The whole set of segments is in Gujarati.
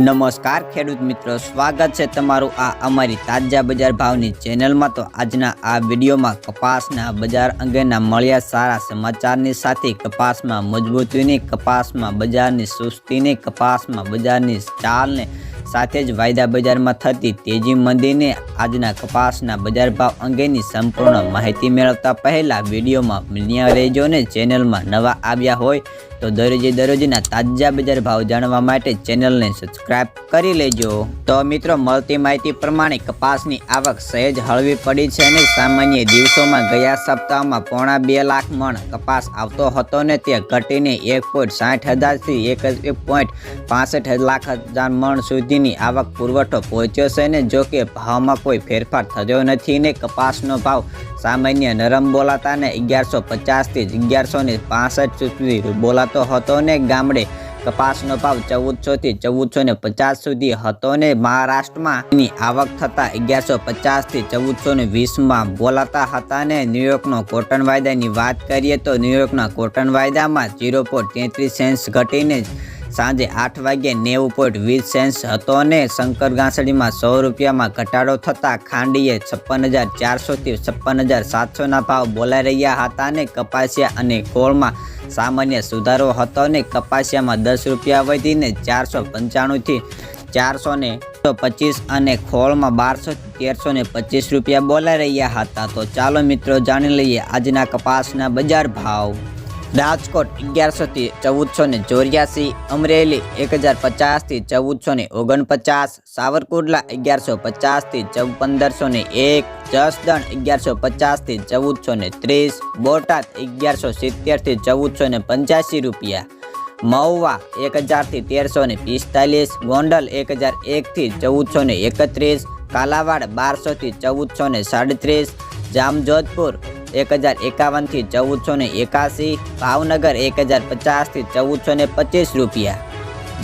નમસ્કાર ખેડૂત મિત્રો, સ્વાગત છે તમારું આ અમારી તાજા બજાર ભાવની ચેનલમાં. તો આજના આ વિડીયોમાં કપાસના બજાર અંગેના મળ્યા સારા સમાચારની સાથે કપાસમાં મજબૂતીની, કપાસમાં બજારની સુસ્તીની, કપાસમાં બજારની ચાલને સાથે જ વાયદા બજારમાં થતી તેજી મંદીને આજના કપાસના બજાર ભાવ અંગેની સંપૂર્ણ માહિતી મેળવતા પહેલા વિડીયોમાં બન્યા રહેજો ને ચેનલમાં નવા આવ્યા હોય તો દરરોજે દરરોજના તાજા બજાર ભાવ જાણવા માટે ચેનલને સબસ્ક્રાઇબ કરી લેજો. તો મિત્રો, મળતી માહિતી પ્રમાણે કપાસની આવક સહેજ હળવી પડી છે અને સામાન્ય દિવસોમાં ગયા સપ્તાહમાં પોણા બે લાખ મણ કપાસ આવતો હતો ને તે ઘટીને એક પોઈન્ટ સાઠ હજારથી એક પોઈન્ટ પાસઠ લાખ હજાર મણ સુધીની આવક પુરવઠો પહોંચ્યો છે ને જો કે ભાવમાં કોઈ ફેરફાર થયો નથી ને કપાસનો ભાવ સામાન્ય નરમ બોલાતા ને અગિયારસો પચાસથી અગિયારસો ને પાસઠ સુધી બોલાતો હતો ને ગામડે કપાસનો ભાવ ચૌદસો થી ચૌદસો ને પચાસ સુધી હતો ને મહારાષ્ટ્રમાં આવક થતા અગિયારસો પચાસથી ચૌદસો ને વીસમાં બોલાતા હતા ને ન્યૂયોર્કનો કોટન વાયદાની વાત કરીએ તો ન્યૂયોર્કના કોટન વાયદામાં ઝીરો પોઈન્ટ તેત્રીસ સેન્સ ઘટીને સાંજે આઠ વાગ્યે નેવું પોઈન્ટ વીસ સેન્સ હતો ને શંકર ગાંસડીમાં સો રૂપિયામાં ઘટાડો થતાં ખાંડીએ છપ્પન હજાર ચારસોથી છપ્પન હજાર સાતસોના ભાવ બોલાઈ રહ્યા હતા ને કપાસિયા અને કોળમાં સામાન્ય સુધારો હતો ને કપાસિયામાં દસ રૂપિયા વધીને ચારસો પંચાણુંથી ચારસો ને પચીસ અને ખોળમાં બારસો તેરસો ને પચીસ રૂપિયા બોલાઈ રહ્યા હતા. તો ચાલો મિત્રો જાણી લઈએ આજના કપાસના બજાર ભાવ. રાજકોટ અગિયારસોથી ચૌદસો ને ચોર્યાસી, અમરેલી એક હજાર પચાસથી ચૌદસો ને ઓગણપચાસ, સાવરકુંડલા અગિયારસો પચાસથી ચૌ પંદરસો ને એક, જસદણ અગિયારસો પચાસથી ચૌદસો ને ત્રીસ, બોટાદ અગિયારસો સિત્તેરથી ચૌદસો ને પંચ્યાસી રૂપિયા, મહુવા એક હજારથી તેરસો ને પિસ્તાલીસ, ગોંડલ એક હજાર એકથી ચૌદસો ને એકત્રીસ, કાલાવાડ બારસોથી ચૌદસો ને સાડત્રીસ, જામજોધપુર એક હજાર એકાવનથી ચૌદસો ને એકાસી ભાવનગર એક હજાર પચાસથી ચૌદસો ને પચીસ રૂપિયા.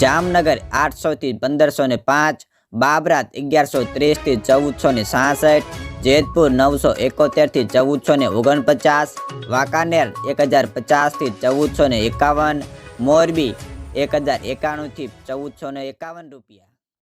જામનગર આઠસોથી પંદરસો ને પાંચ, બાબરાત અગિયારસો ત્રીસથી ચૌદસો ને સાસઠ, જેતપુર નવસો એકોતેરથી ચૌદસો ને ઓગણપચાસ, વાંકાનેર એક હજાર પચાસથી ચૌદસો ને એકાવન, મોરબી એક હજાર એકાણુંથી ચૌદસો ને એકાવન રૂપિયા.